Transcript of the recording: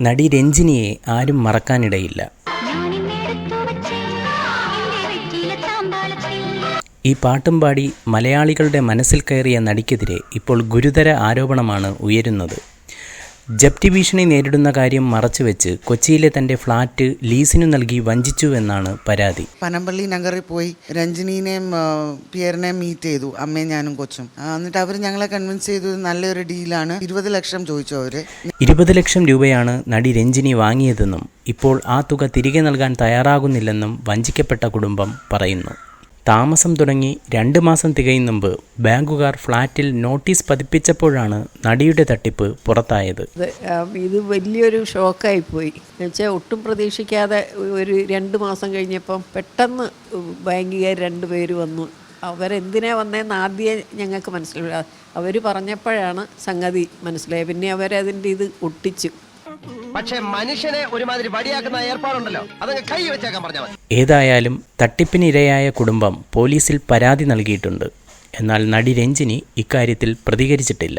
നടി രഞ്ജിനിയെ ആരും മറക്കാനിടയില്ല. ഈ പാട്ടും പാടി മലയാളികളുടെ മനസ്സിൽ കയറിയ നടിക്കെതിരെ ഇപ്പോൾ ഗുരുതര ആരോപണമാണ് ഉയരുന്നത്. ജപ്തി ഭീഷണി നേരിടുന്ന കാര്യം മറച്ചുവെച്ച് കൊച്ചിയിലെ തന്റെ ഫ്ളാറ്റ് ലീസിനു നൽകി വഞ്ചിച്ചു എന്നാണ് പരാതി. പനമ്പള്ളി നഗറിൽ പോയി രഞ്ജിനീനെയും പിയറിനെയും മീറ്റ് ചെയ്തു. അമ്മയും ഞാനും കൊച്ചും. എന്നിട്ട് അവർ ഞങ്ങളെ കൺവിൻസ് ചെയ്തു നല്ലൊരു ഡീലാണ് ഇരുപത് ലക്ഷം ചോദിച്ചു അവർ. ഇരുപത് ലക്ഷം രൂപയാണ് നടി രഞ്ജിനി വാങ്ങിയതെന്നും ഇപ്പോൾ ആ തുക തിരികെ നൽകാൻ തയ്യാറാകുന്നില്ലെന്നും വഞ്ചിക്കപ്പെട്ട കുടുംബം പറയുന്നു. താമസം തുടങ്ങി രണ്ട് മാസം തികയും മുമ്പ് ബാങ്കുകാർ ഫ്ളാറ്റിൽ നോട്ടീസ് പതിപ്പിച്ചപ്പോഴാണ് നടിയുടെ തട്ടിപ്പ് പുറത്തായത്. ഇത് വലിയൊരു ഷോക്കായി പോയി. എന്നുവെച്ചാൽ ഒട്ടും പ്രതീക്ഷിക്കാതെ ഒരു രണ്ട് മാസം കഴിഞ്ഞപ്പം പെട്ടെന്ന് ബാങ്കുകാർ രണ്ട് പേര് വന്നു. അവരെന്തിനാ വന്നതെന്ന് ആദ്യം ഞങ്ങൾക്ക് മനസ്സിലായില്ല. അവർ പറഞ്ഞപ്പോഴാണ് സംഗതി മനസ്സിലായത്. പിന്നെ അവരതിന്റെ ഇത് ഒട്ടിച്ചു. പക്ഷെ മനുഷ്യനെ ഒരുമാതിരി വടിയാക്കുന്ന ഏർപ്പാടുണ്ടല്ലോ. അതങ്ങ് കൈ വെച്ചേക്കാൻ പറഞ്ഞാൽ ഏതായാലും തട്ടിപ്പിനിരയായ കുടുംബം പോലീസിൽ പരാതി നൽകിയിട്ടുണ്ട്. എന്നാൽ നടി രഞ്ജിനി ഇക്കാര്യത്തിൽ പ്രതികരിച്ചിട്ടില്ല.